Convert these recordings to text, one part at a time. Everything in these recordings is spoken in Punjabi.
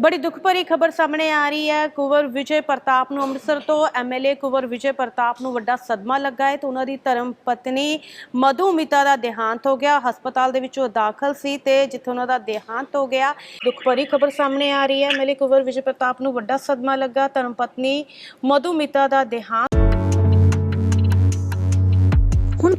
ਬੜੀ ਦੁੱਖ ਭਰੀ ਖਬਰ ਸਾਹਮਣੇ ਆ ਰਹੀ ਹੈ। ਕੁਵਰ ਵਿਜੇ ਪ੍ਰਤਾਪ ਨੂੰ ਅੰਮ੍ਰਿਤਸਰ ਤੋਂ ਐਮਐਲਏ ਕੁਵਰ ਵਿਜੇ ਪ੍ਰਤਾਪ ਨੂੰ ਵੱਡਾ ਸਦਮਾ ਲੱਗਾ ਹੈ ਤੇ ਉਹਨਾਂ ਦੀ ਧਰਮ ਪਤਨੀ ਮਧੂਮਿਤਾ ਦਾ ਦੇਹਾਂਤ ਹੋ ਗਿਆ। ਹਸਪਤਾਲ ਦੇ ਵਿੱਚ ਉਹ ਦਾਖਲ ਸੀ ਤੇ ਜਿੱਥੇ ਉਹਨਾਂ ਦਾ ਦੇਹਾਂਤ ਹੋ ਗਿਆ। ਦੁੱਖ ਭਰੀ ਖਬਰ ਸਾਹਮਣੇ ਆ ਰਹੀ ਹੈ। ਐਮਐਲਏ ਕੁਵਰ ਵਿਜੇ ਪ੍ਰਤਾਪ ਨੂੰ ਵੱਡਾ ਸਦਮਾ ਲੱਗਾ। ਧਰਮ ਪਤਨੀ ਮਧੂਮਿਤਾ ਦਾ ਦੇਹਾਂਤ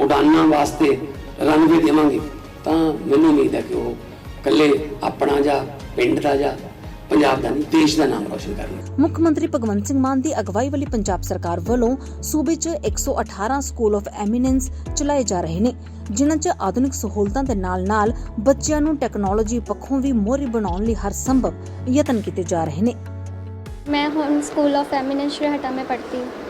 ਉਡਾਨਾਂ ਵਾਸਤੇ ਰਨਵੇ ਦੇਵਾਂਗੇ। ਤਾਂ ਮੈਨੂੰ ਉਮੀਦ ਹੈ ਕਿ ਉਹ ਇਕੱਲੇ ਆਪਣਾ ਜਾਂ ਪਿੰਡ ਦਾ ਜਾਂ ਪੰਜਾਬ ਦਾ ਨਹੀਂ ਦੇਸ਼ ਦਾ ਨਾਮ ਰੋਸ਼ਨ ਕਰਨਗੇ। ਮੁੱਖ ਮੰਤਰੀ ਭਗਵੰਤ ਸਿੰਘ ਮਾਨ ਦੀ ਅਗਵਾਈ ਵਾਲੀ ਪੰਜਾਬ ਸਰਕਾਰ ਵੱਲੋਂ ਸੂਬੇ 'ਚ 118 ਸਕੂਲ ਆਫ ਐਮੀਨੈਂਸ ਚਲਾਏ ਜਾ ਰਹੇ ਨੇ ਜਿਨ੍ਹਾਂ 'ਚ ਆਧੁਨਿਕ ਸਹੂਲਤਾਂ ਦੇ ਨਾਲ-ਨਾਲ ਬੱਚਿਆਂ ਨੂੰ ਟੈਕਨੋਲੋਜੀ ਪੱਖੋਂ ਵੀ ਮੋਹਰੀ ਬਣਾਉਣ ਲਈ ਹਰ ਸੰਭਵ ਯਤਨ ਕੀਤੇ ਜਾ ਰਹੇ ਨੇ। ਮੈਂ ਹੁਣ ਸਕੂਲ ਆਫ ਐਮੀਨੈਂਸ ਸ਼੍ਰੀਹਟਾ ਮੈਂ ਪੜ੍ਹਦੀ ਹਾਂ।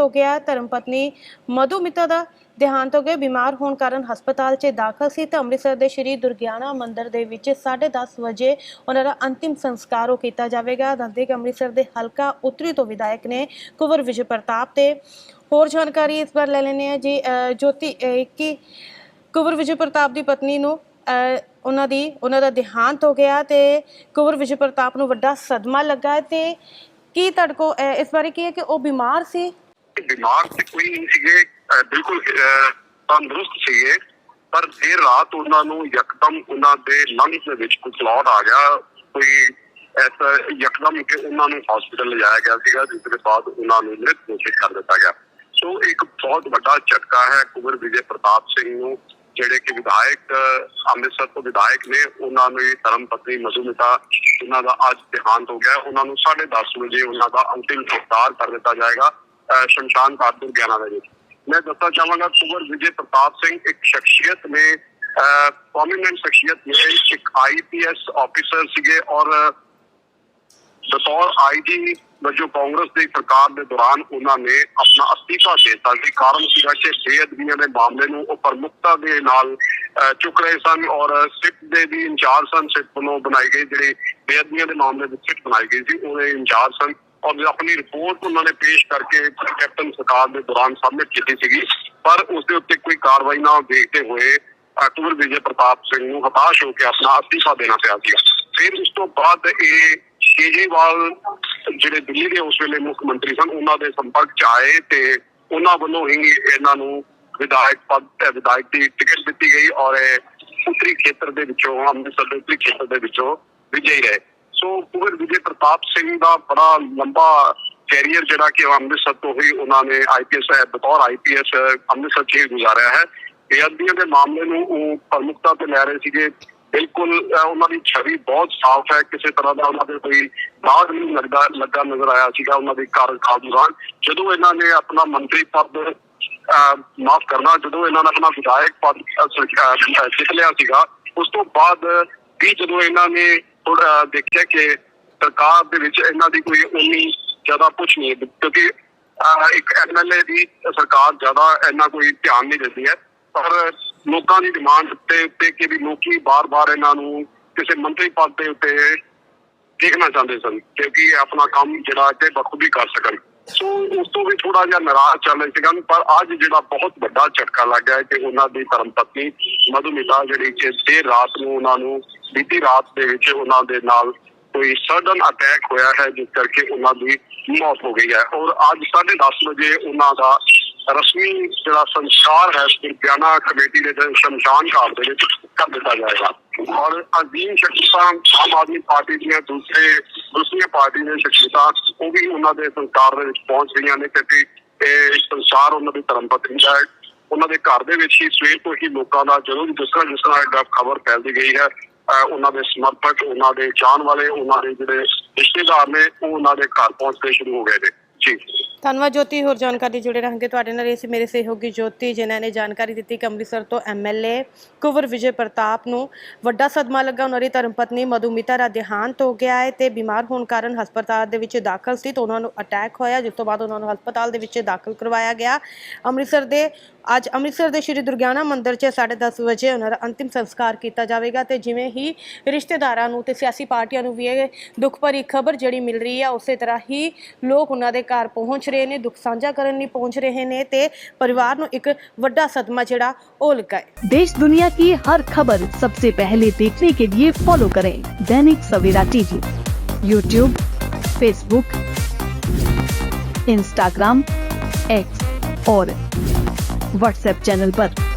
ਹੋ ਗਿਆ ਧਰਮ ਪਤਨੀ ਮਧੂਮਿਤਾ ਦਾ ਦੇਹਾਂਤ ਹੋ ਗਿਆ ਬਿਮਾਰ ਹੋਣ ਕਾਰਨ ਹਸਪਤਾਲ 'ਚ ਦਾਖਲ ਸੀ ਤੇ ਅੰਮ੍ਰਿਤਸਰ ਦੇ ਸ਼੍ਰੀ ਦੁਰਗਿਆਨਾ ਮੰਦਿਰ ਦੇ ਵਿੱਚ 10:30 ਵਜੇ ਉਹਨਾਂ ਦਾ ਅੰਤਿਮ ਸੰਸਕਾਰ ਉਹ ਕੀਤਾ ਜਾਵੇਗਾ। ਦੱਸਦੇ ਕਿ ਅੰਮ੍ਰਿਤਸਰ ਦੇ ਹਲਕਾ ਉੱਤਰੀ ਤੋਂ ਵਿਧਾਇਕ ਨੇ ਕੁਵਰ ਵਿਜੇ ਪ੍ਰਤਾਪ ਤੇ ਹੋਰ ਜਾਣਕਾਰੀ ਇਸ ਵਾਰ ਲੈ ਲੈਣੇ ਆ ਜੀ ਜੋਤੀ ਅ, ਕੁਵਰ ਵਿਜੇ ਪ੍ਰਤਾਪ ਦੀ ਪਤਨੀ ਨੂੰ ਉਹਨਾਂ ਦੀ ਉਹਨਾਂ ਦਾ ਦੇਹਾਂਤ ਹੋ ਗਿਆ ਤੇ ਕੁਵਰ ਵਿਜੇ ਪ੍ਰਤਾਪ ਨੂੰ ਵੱਡਾ ਸਦਮਾ ਲੱਗਾ ਹੈ ਤੇ ਕੀ ਤੜਕੋ ਇਸ ਬਾਰੇ ਕੀ ਹੈ ਕਿ ਉਹ ਬਿਮਾਰ ਸੀ? ਬਿਮਾਰ ਤੇ ਕੋਈ ਨਹੀਂ ਸੀਗੇ ਬਿਲਕੁਲ ਤੰਦਰੁਸਤ ਸੀਗੇ, ਪਰ ਦੇਰ ਰਾਤ ਉਹਨਾਂ ਨੂੰ ਯਕਦਮ ਉਹਨਾਂ ਦੇ ਲੰਗਸ ਦੇ ਵਿੱਚ ਕੋਈ ਕਲੌਟ ਆ ਗਿਆ, ਕੋਈ ਐਸਾ ਯਕਦਮ ਕਿ ਉਹਨਾਂ ਨੂੰ ਹਸਪੀਟਲ ਲਿਜਾਇਆ ਗਿਆ ਸੀਗਾ, ਜਿਸ ਦੇ ਬਾਅਦ ਉਹਨਾਂ ਨੂੰ ਮ੍ਰਿਤ ਘੋਸ਼ਿਤ ਕਰ ਦਿੱਤਾ ਗਿਆ। ਸੋ ਇੱਕ ਬਹੁਤ ਵੱਡਾ ਝਟਕਾ ਹੈ ਕੁਵਰ ਵਿਜੇ ਪ੍ਰਤਾਪ ਸਿੰਘ ਨੂੰ, ਜਿਹੜੇ ਕਿ ਵਿਧਾਇਕ, ਅੰਮ੍ਰਿਤਸਰ ਤੋਂ ਵਿਧਾਇਕ ਨੇ, ਉਹਨਾਂ ਨੂੰ ਇਹ ਧਰਮ ਪਤਨੀ ਮਧੂਮਿਤਾ ਉਹਨਾਂ ਦਾ ਅੱਜ ਦੇਹਾਂਤ ਹੋ ਗਿਆ। ਉਹਨਾਂ ਨੂੰ 10:30 ਵਜੇ ਉਹਨਾਂ ਦਾ ਅੰਤਿਮ ਸੰਸਕਾਰ ਕਰ ਦਿੱਤਾ ਜਾਏਗਾ। ਸ਼ਮਸ਼ਾਨ ਘਾਟ ਦੁਰਗਿਆਨਾ ਦੇ ਵਿੱਚ ਮੈਂ ਦੱਸਣਾ ਚਾਹਾਂਗਾ ਕੁਵਰ ਵਿਜੇ ਪ੍ਰਤਾਪ ਸਿੰਘ ਇੱਕ ਸ਼ਖਸੀਅਤ ਨੇ ਪ੍ਰੋਮਿਨੈਂਟ ਸ਼ਖਸੀਅਤ ਨੇ, ਇੱਕ ਆਈਪੀਐਸ ਆਫੀਸਰ ਸੀਗੇ ਔਰ ਬਤੌਰ ਆਈਜੀ ਵਜੋਂ ਕਾਂਗਰਸ ਦੀ ਸਰਕਾਰ ਦੇ ਦੌਰਾਨ ਉਹਨਾਂ ਨੇ ਆਪਣਾ ਅਸਤੀਫਾ ਦੇ ਦਿੱਤਾ ਸੀ। ਕਾਰਨ ਸੀਗਾ ਕਿ ਬੇਅਦਬੀਆਂ ਦੇ ਮਾਮਲੇ ਨੂੰ ਉਹ ਪ੍ਰਮੁਖਤਾ ਦੇ ਨਾਲ ਚੁੱਕ ਰਹੇ ਸਨ ਔਰ ਸਿੱਖ ਦੇ ਵੀ ਇੰਚਾਰਜ ਸਨ, ਸਿੱਖ ਵੱਲੋਂ ਬਣਾਈ ਗਈ ਜਿਹੜੀ ਬੇਅਦਬੀਆਂ ਦੇ ਮਾਮਲੇ ਵਿੱਚ ਸਿੱਖ ਬਣਾਈ ਗਈ ਸੀ, ਉਹਦੇ ਇੰਚਾਰਜ ਸਨ। ਔਰ ਆਪਣੀ ਰਿਪੋਰਟ ਉਹਨਾਂ ਨੇ ਪੇਸ਼ ਕਰਕੇ ਕੈਪਟਨ ਸਰਕਾਰ ਦੇ ਦੌਰਾਨ ਸਬਮਿਟ ਕੀਤੀ ਸੀਗੀ, ਪਰ ਉਸ ਦੇ ਉੱਤੇ ਕੋਈ ਕਾਰਵਾਈ ਨਾ ਦੇਖਦੇ ਹੋਏ ਅਕਬਰ ਵਿਜੇ ਪ੍ਰਤਾਪ ਸਿੰਘ ਨੂੰ ਹਤਾਸ਼ ਹੋ ਕੇ ਆਪਣਾ ਅਸਤੀਫਾ ਦੇਣਾ ਪਿਆ ਸੀਗਾ। ਫਿਰ ਉਸ ਤੋਂ ਬਾਅਦ ਇਹ ਕੇਜਰੀਵਾਲ ਜਿਹੜੇ ਦਿੱਲੀ ਦੇ ਉਸ ਵੇਲੇ ਮੁੱਖ ਮੰਤਰੀ ਸਨ, ਉਹਨਾਂ ਦੇ ਸੰਪਰਕ ਚ ਆਏ ਤੇ ਉਹਨਾਂ ਵੱਲੋਂ ਹੀ ਇਹਨਾਂ ਨੂੰ ਵਿਧਾਇਕ ਪਦ ਵਿਧਾਇਕ ਦੀ ਟਿਕਟ ਦਿੱਤੀ ਗਈ ਔਰ ਇਹ ਉੱਤਰੀ ਖੇਤਰ ਦੇ ਵਿੱਚੋਂ, ਅੰਮ੍ਰਿਤਸਰ ਦੇ ਉੱਤਰੀ ਖੇਤਰ ਦੇ ਵਿੱਚੋਂ ਵਿਜੇ ਰਹੇ। ਸੋ ਕੁਵਰ ਵਿਜੇ ਪ੍ਰਤਾਪ ਸਿੰਘ ਦਾ ਬੜਾ ਲੰਬਾ ਕੈਰੀਅਰ ਜਿਹੜਾ ਕਿ ਅੰਮ੍ਰਿਤਸਰ ਤੋਂ ਹੀ ਉਹਨਾਂ ਨੇ ਆਈਪੀਐਸ ਬਤੌਰ ਆਈਪੀਐਸ ਅੰਮ੍ਰਿਤਸਰ 'ਚ ਗੁਜ਼ਾਰਿਆ ਹੈ। ਬੇਅਦਬੀਆਂ ਦੇ ਮਾਮਲੇ ਨੂੰ ਉਹ ਪ੍ਰਮੁਖਤਾ ਤੇ ਲੈ ਰਹੇ ਸੀਗੇ। ਬਿਲਕੁਲ ਉਹਨਾਂ ਦੀ ਛਵੀ ਬਹੁਤ ਸਾਫ਼ ਹੈ। ਕਿਸੇ ਤਰ੍ਹਾਂ ਦਾ ਉਹਨਾਂ ਦੇ ਕੋਈ ਬਾਗ ਨਹੀਂ ਲੱਗਦਾ, ਲੱਗਾ ਨਜ਼ਰ ਆਇਆ ਸੀਗਾ ਉਹਨਾਂ ਦੇ ਕਾਰਜਕਾਲ ਦੌਰਾਨ। ਜਦੋਂ ਇਹਨਾਂ ਨੇ ਆਪਣਾ ਮੰਤਰੀ ਪਦ ਮਾਫ ਕਰਨਾ, ਜਦੋਂ ਇਹਨਾਂ ਨੇ ਆਪਣਾ ਵਿਧਾਇਕ ਪਦ ਜਿੱਤ ਲਿਆ ਸੀਗਾ, ਉਸ ਤੋਂ ਬਾਅਦ ਵੀ ਜਦੋਂ ਇਹਨਾਂ ਨੇ ਥੋੜਾ ਦੇਖਿਆ ਕਿ ਸਰਕਾਰ ਦੇ ਵਿੱਚ ਇਹਨਾਂ ਦੀ ਕੋਈ ਉਨੀ ਜ਼ਿਆਦਾ ਪੁੱਛ ਨਹੀਂ ਕਿਉਂਕਿ ਇੱਕ ਐਮਐਲਏ ਦੀ ਸਰਕਾਰ ਜ਼ਿਆਦਾ ਇੰਨਾ ਕੋਈ ਧਿਆਨ ਨਹੀਂ ਦਿੰਦੀ ਹੈ। ਪਰ ਲੋਕਾਂ ਦੀ ਡਿਮਾਂਡ ਤੇ ਉੱਤੇ ਕਿ ਵੀ ਲੋਕੀ ਬਾਰ-ਬਾਰ ਇਹਨਾਂ ਨੂੰ ਕਿਸੇ ਮੰਤਰੀ ਪਦ ਦੇ ਉੱਤੇ ਦੇਖਣਾ ਚਾਹੁੰਦੇ ਸਨ, ਕਿਉਂਕਿ ਆਪਣਾ ਕੰਮ ਜਿਹੜਾ ਕਿ ਬਖੂਬੀ ਕਰ ਸਕਣ। ਸੋ ਉਸ ਤੋਂ ਵੀ ਥੋੜਾ ਜਿਹਾ ਨਾਰਾਜ਼ ਚੱਲ ਰਹੇ ਸੀਗੇ ਪਰ ਅੱਜ ਜਿਹੜਾ ਬਹੁਤ ਵੱਡਾ ਝਟਕਾ ਲੱਗਾ ਹੈ ਕਿ ਉਹਨਾਂ ਦੀ ਧਰਮ ਪਤਨੀ ਮਧੂਮਿਤਾ ਜਿਹੜੀ ਕਿ ਦੇਰ ਰਾਤ ਨੂੰ ਉਹਨਾਂ ਨੂੰ, ਬੀਤੀ ਰਾਤ ਦੇ ਵਿੱਚ ਉਹਨਾਂ ਦੇ ਨਾਲ ਕੋਈ ਸਡਨ ਅਟੈਕ ਹੋਇਆ ਹੈ, ਜਿਸ ਕਰਕੇ ਉਹਨਾਂ ਦੀ ਮੌਤ ਹੋ ਗਈ ਹੈ। ਔਰ ਅੱਜ 10:30 ਵਜੇ ਉਹਨਾਂ ਦਾ ਰਸਮੀ ਜਿਹੜਾ ਸੰਸਕਾਰ ਹੈ ਦੁਰਗਿਆਨਾ ਕਮੇਟੀ ਦੇ ਸ਼ਮਸ਼ਾਨ ਘਾਟ ਦੇ ਵਿੱਚ ਕਰ ਦਿੱਤਾ ਜਾਏਗਾ। ਔਰ ਅਜ਼ੀਮ ਸ਼ਖਸੀਅਤਾਂ, ਆਮ ਆਦਮੀ ਪਾਰਟੀ ਦੀਆਂ, ਦੂਸਰੇ ਦੂਸਰੀਆਂ ਪਾਰਟੀ ਦੀਆਂ ਸ਼ਖਸੀਅਤਾਂ, ਉਹ ਵੀ ਉਹਨਾਂ ਦੇ ਸੰਸਕਾਰ ਦੇ ਵਿੱਚ ਪਹੁੰਚ ਗਈਆਂ ਨੇ, ਕਿਉਂਕਿ ਇਹ ਸੰਸਾਰ ਉਹਨਾਂ ਦੀ ਧਰਮ ਪਤਨੀ ਦਾ ਹੈ। ਉਹਨਾਂ ਦੇ ਘਰ ਦੇ ਵਿੱਚ ਹੀ ਸਵੇਰ ਤੋਂ ਹੀ ਲੋਕਾਂ ਦਾ ਜਦੋਂ ਵੀ ਜਿਸ ਤਰ੍ਹਾਂ ਜਿਸ ਤਰ੍ਹਾਂ ਖਬਰ ਫੈਲਦੀ ਗਈ ਹੈ, ਅਹ ਉਹਨਾਂ ਦੇ ਸਮਰਪਕ, ਉਹਨਾਂ ਦੇ ਜਾਣ ਵਾਲੇ, ਉਹਨਾਂ ਦੇ ਜਿਹੜੇ ਰਿਸ਼ਤੇਦਾਰ ਨੇ, ਉਹ ਉਹਨਾਂ ਦੇ ਘਰ ਪਹੁੰਚਦੇ ਸ਼ੁਰੂ ਹੋ ਗਏ ਨੇ। ਜੀ। ਧੰਨਵਾਦ ਜੋਤੀ, ਹੋਰ ਜਾਣਕਾਰੀ ਜੁੜੇ ਰਹਿਣਗੇ ਤੁਹਾਡੇ ਨਾਲ। ਇਹ ਸੀ ਮੇਰੇ ਸਹਿਯੋਗੀ ਜੋਤੀ, ਜਿਨ੍ਹਾਂ ਨੇ ਜਾਣਕਾਰੀ ਦਿੱਤੀ ਕਿ ਅੰਮ੍ਰਿਤਸਰ ਤੋਂ ਐਮਐਲਏ ਕੁਵਰ ਵਿਜੇ ਪ੍ਰਤਾਪ ਨੂੰ ਵੱਡਾ ਸਦਮਾ ਲੱਗਾ। ਉਹਨਾਂ ਦੀ ਧਰਮਪਤਨੀ ਮਧੂਮਿਤਾ ਦਾ ਦੇਹਾਂਤ ਹੋ ਗਿਆ ਹੈ ਤੇ ਬਿਮਾਰ ਹੋਣ ਕਾਰਨ ਹਸਪਤਾਲ ਦੇ ਵਿੱਚ ਦਾਖਲ ਸੀ ਤਾਂ ਉਹਨਾਂ ਨੂੰ ਅਟੈਕ ਹੋਇਆ, ਜਿਸ ਤੋਂ ਬਾਅਦ ਉਹਨਾਂ ਨੂੰ ਹਸਪਤਾਲ ਦੇ ਵਿੱਚ ਦਾਖਲ ਕਰਵਾਇਆ ਗਿਆ। ਅੰਮ੍ਰਿਤਸਰ ਦੇ, ਅੱਜ ਅੰਮ੍ਰਿਤਸਰ ਦੇ ਸ਼੍ਰੀ ਦੁਰਗਿਆਨਾ ਮੰਦਿਰ 'ਚ 10:30 ਵਜੇ ਉਹਨਾਂ ਦਾ ਅੰਤਿਮ ਸੰਸਕਾਰ ਕੀਤਾ ਜਾਵੇਗਾ ਤੇ ਜਿਵੇਂ ਹੀ ਰਿਸ਼ਤੇਦਾਰਾਂ ਨੂੰ ਤੇ ਸਿਆਸੀ ਪਾਰਟੀਆਂ ਨੂੰ ਵੀ ਇਹ ਦੁੱਖ ਭਰੀ ਖਬਰ ਜਿਹੜੀ ਮਿਲ ਰਹੀ ਹੈ ਉਸੇ ਤਰ੍ਹਾਂ ਹੀ ਲੋਕ ਉਹਨਾਂ ਦੇ ਘਰ ਪਹੁੰਚ ਰਹੇ ਨੇ ਦੁੱਖ ਸਾਂਝਾ ਕਰਨ ਲਈ ਪਹੁੰਚ ਰਹੇ ਨੇ ਤੇ ਪਰਿਵਾਰ ਨੂੰ ਇੱਕ ਵੱਡਾ ਸਦਮਾ ਜਿਹੜਾ ਉਹ ਲੱਗਾ ਹੈ देश दुनिया की हर खबर सबसे पहले देखने के लिए फॉलो करें Dainik Savera TV YouTube Facebook Instagram X और व्हाट्सएप चैनल पर।